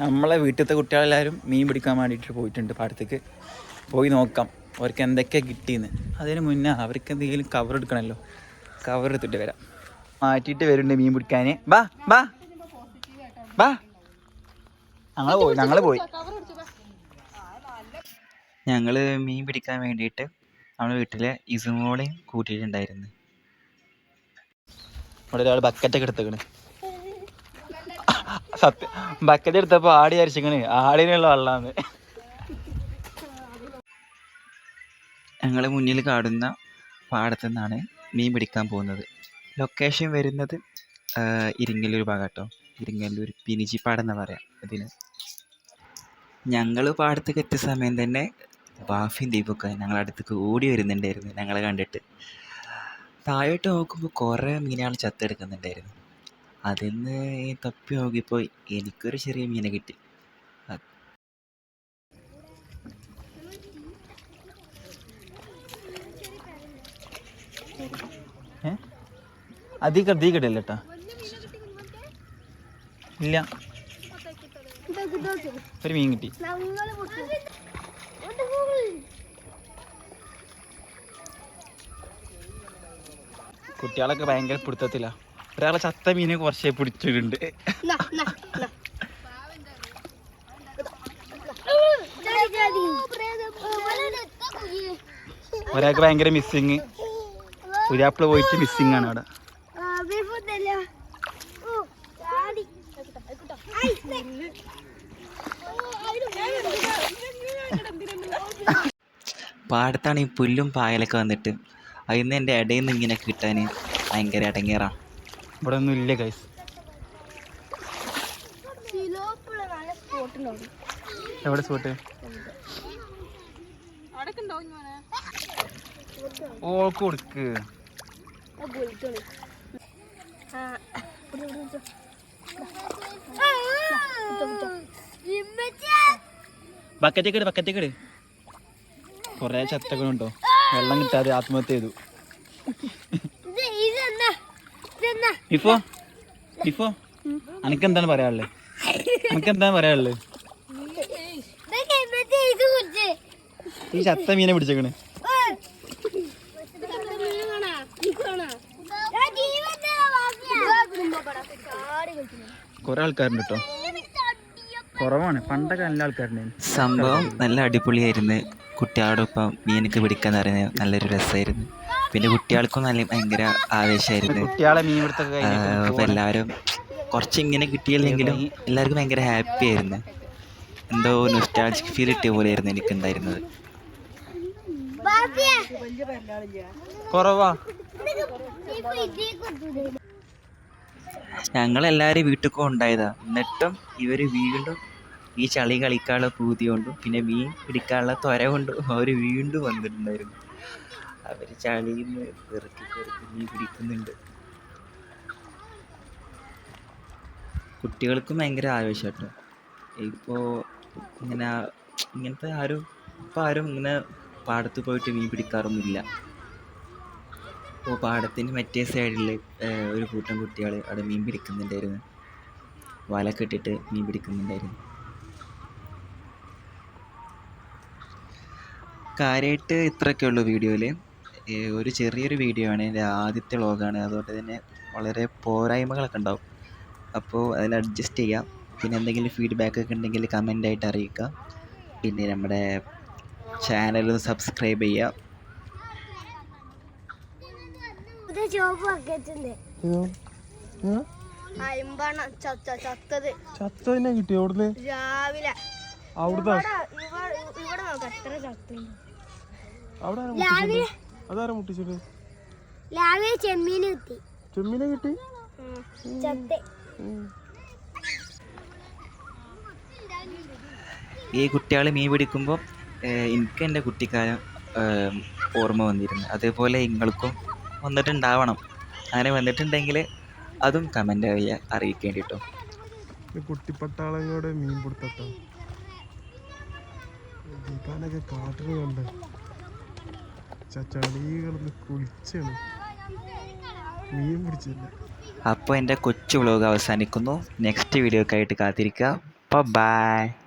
നമ്മളെ വീട്ടിലത്തെ കുട്ടികളെല്ലാവരും മീൻ പിടിക്കാൻ വേണ്ടിയിട്ട് പോയിട്ടുണ്ട് പാടത്തേക്ക്. പോയി നോക്കാം അവർക്ക് എന്തൊക്കെയാണ് കിട്ടിയെന്ന്. അതിന് മുന്നേ അവർക്ക് എന്തെങ്കിലും കവർ എടുക്കണമല്ലോ. കവർ എടുത്തിട്ട് വരാം. മാറ്റിയിട്ട് വരുന്നുണ്ട് മീൻ പിടിക്കാൻ ബാ ബാ. ബാ. ഞങ്ങൾ പോയി ഞങ്ങൾ പോയി. ഞങ്ങൾ മീൻ പിടിക്കാൻ വേണ്ടിയിട്ട് നമ്മുടെ വീട്ടിലെ ഇസുമോളെയും കൂട്ടിയിട്ടുണ്ടായിരുന്നു. ഇവിടെ ഒരാൾ ബക്കറ്റൊക്കെ എടുത്തേക്കണ് സത്യം. ബക്കറ്റ് എടുത്തപ്പോൾ ആടി അരിച്ചിക്കണ്. ആടിനുള്ള വെള്ളമാണ് ഞങ്ങൾ മുന്നിൽ കാടുന്ന പാടത്തു നിന്നാണ് മീൻ പിടിക്കാൻ പോകുന്നത്. ലൊക്കേഷൻ വരുന്നത് ഇരിങ്ങല്ലൂർ ഭാഗം കേട്ടോ. ഇരിങ്ങല്ലൂർ പിനിച്ചിപ്പാടം എന്ന് പറയാം ഇതിന്. ഞങ്ങൾ പാടത്തേക്ക് എത്തിയ സമയം തന്നെ ബാഫിയും ദീപൊക്കെ ഞങ്ങളുടെ അടുത്തേക്ക് ഓടി വരുന്നുണ്ടായിരുന്നു ഞങ്ങളെ കണ്ടിട്ട്. താഴോട്ട് നോക്കുമ്പോൾ കുറേ മീനുകൾ ചത്തെടുക്കുന്നുണ്ടായിരുന്നു. അതിൽ നിന്ന് തപ്പി നോക്കിയപ്പോൾ എനിക്കൊരു ചെറിയ മീനെ കിട്ടി. അധികം അധികം ഇടല്ല കേട്ടാ ഇല്ല. ഒരു മീൻ കിട്ടി. കുട്ടികളൊക്കെ ഭയങ്കര പിടുത്തത്തില്ല ഒരാളെ ചത്ത മീനെ കുറച്ചേ പിടിച്ചിട്ടുണ്ട് ഒരാൾക്ക് ഭയങ്കര മിസ്സിങ് ഒരാപ്പിൾ പോയിട്ട് മിസ്സിങ് ആണ് അവിടെ. പാടത്താണ് ഈ പുല്ലും പായലൊക്കെ വന്നിട്ട്. അതിൽ നിന്ന് എന്റെ ഇടയിൽ നിന്ന് ഇങ്ങനെ കിട്ടാൻ ഭയങ്കര ഇടങ്ങേറാണ് ഇവിടെ ഒന്നും ഇല്ല കൈസ് എവിടെ സ്പോട്ട് ഓൾക്ക് കൊടുക്ക്. ബക്കറ്റേക്ക് ഇട് കൊറേ ഇട്. ചത്തകളുണ്ടോ വെള്ളം കിട്ടാതെ ആത്മഹത്യ ചെയ്തു. ഇഫോ ഇപ്പോ അനക്ക് എന്താണ് പറയാനുള്ളത് അനക്ക് എന്താണ് പറയാനുള്ളത് ഈ ചത്ത മീനെ പിടിച്ചേക്കണ്. കൊറേ ആൾക്കാരുണ്ട് കേട്ടോ കുറവാണ്. പണ്ടൊക്കെ നല്ല ആൾക്കാരുണ്ടായിരുന്നു സംഭവം നല്ല അടിപൊളിയായിരുന്നു. കുട്ടികളോടൊപ്പം മീനൊക്കെ പിടിക്കാന്ന് പറയുന്നത് നല്ലൊരു രസമായിരുന്നു പിന്നെ കുട്ടികൾക്കും നല്ല ഭയങ്കര ആവേശമായിരുന്നു. അപ്പൊ അപ്പോൾ എല്ലാവരും കുറച്ച് ഇങ്ങനെ കിട്ടിയില്ലെങ്കിലും എല്ലാവർക്കും ഭയങ്കര ഹാപ്പി ആയിരുന്നു. എന്തോ നൊസ്റ്റാൾജിക് ഫീൽ കിട്ടിയ പോലെയായിരുന്നു എനിക്കുണ്ടായിരുന്നത്. കുറവാ. ഞങ്ങളെല്ലാവരും വീട്ടിൽ ഉണ്ടായതാ. എന്നിട്ടും ഇവർ വീണ്ടും ഈ ചളി കളിക്കാനുള്ള പൂതി കൊണ്ടും പിന്നെ മീൻ പിടിക്കാനുള്ള ത്വര കൊണ്ടും അവർ വീണ്ടും വന്നിട്ടുണ്ടായിരുന്നു. അവർ ചാടിയിൽ നിന്ന് പെറുക്കി പെറുക്കി മീൻ പിടിക്കുന്നുണ്ട്. കുട്ടികൾക്കും ഭയങ്കര ആവേശം കേട്ടോ ഇപ്പോൾ ഇങ്ങനെ ഇങ്ങനത്തെ ആരും ഇപ്പോൾ ആരും ഇങ്ങനെ പാടത്ത് പോയിട്ട് മീൻ പിടിക്കാറൊന്നുമില്ല. ഇപ്പോൾ പാടത്തിന്റെ മറ്റേ സൈഡിൽ ഒരു കൂട്ടം കുട്ടികൾ അവിടെ മീൻ പിടിക്കുന്നുണ്ടായിരുന്നു. വല കെട്ടിട്ട് മീൻ പിടിക്കുന്നുണ്ടായിരുന്നു. കാര്യമായിട്ട് ഇത്രയൊക്കെ ഉള്ളൂ വീഡിയോയിൽ ഒരു ചെറിയൊരു വീഡിയോ ആണ് എന്റെ ആദ്യത്തെ വ്ളോഗാണ് അതുകൊണ്ട് തന്നെ വളരെ പോരായ്മകളൊക്കെ ഉണ്ടാവും. അപ്പോൾ അതിൽ അഡ്ജസ്റ്റ് ചെയ്യാം. പിന്നെ എന്തെങ്കിലും ഫീഡ്ബാക്ക് ഒക്കെ ഉണ്ടെങ്കിൽ കമന്റായിട്ട് അറിയിക്കുക. പിന്നെ നമ്മുടെ ചാനൽ ഒന്ന് സബ്സ്ക്രൈബ് ചെയ്യുക. ജോബ് ആക്കിയിട്ടുണ്ട്. അയമ്പാണ് ചത്ത ചത്തത്. ചത്തതിനെ കിട്ടി അവിടുന്ന്? രാവിലെ. അവിടുത്തെ? അവിടെ? അതാരാ മുട്ടിച്ചത്? രാവിലെ ചെമ്മീൻ കിട്ടി. ചെമ്മീനെ കിട്ടി? ചത്ത്. ഈ കുട്ടികൾ മീൻ പിടിക്കുമ്പോൾ എനിക്ക് എന്റെ കുട്ടിക്കാലം ഓർമ്മ വന്നിരുന്നു. അതേപോലെ നിങ്ങൾക്കും വന്നിട്ടുണ്ടാവണം. അങ്ങനെ വന്നിട്ടുണ്ടെങ്കിൽ അതും കമന്റ് ആയി അറിയിക്കേണ്ടിട്ടോ. കുട്ടിപ്പട്ടാളങ്ങളുടെ മീൻ പിടുത്തട്ടോ. കാട്ടിന് കണ്ട്. മീൻ പിടിച്ചില്ല. അപ്പോൾ എന്റെ കൊച്ചു വ്ലോഗ് അവസാനിക്കുന്നു. നെക്സ്റ്റ് വീഡിയോക്കായിട്ട് കാത്തിരിക്കുക. അപ്പോൾ ബായ്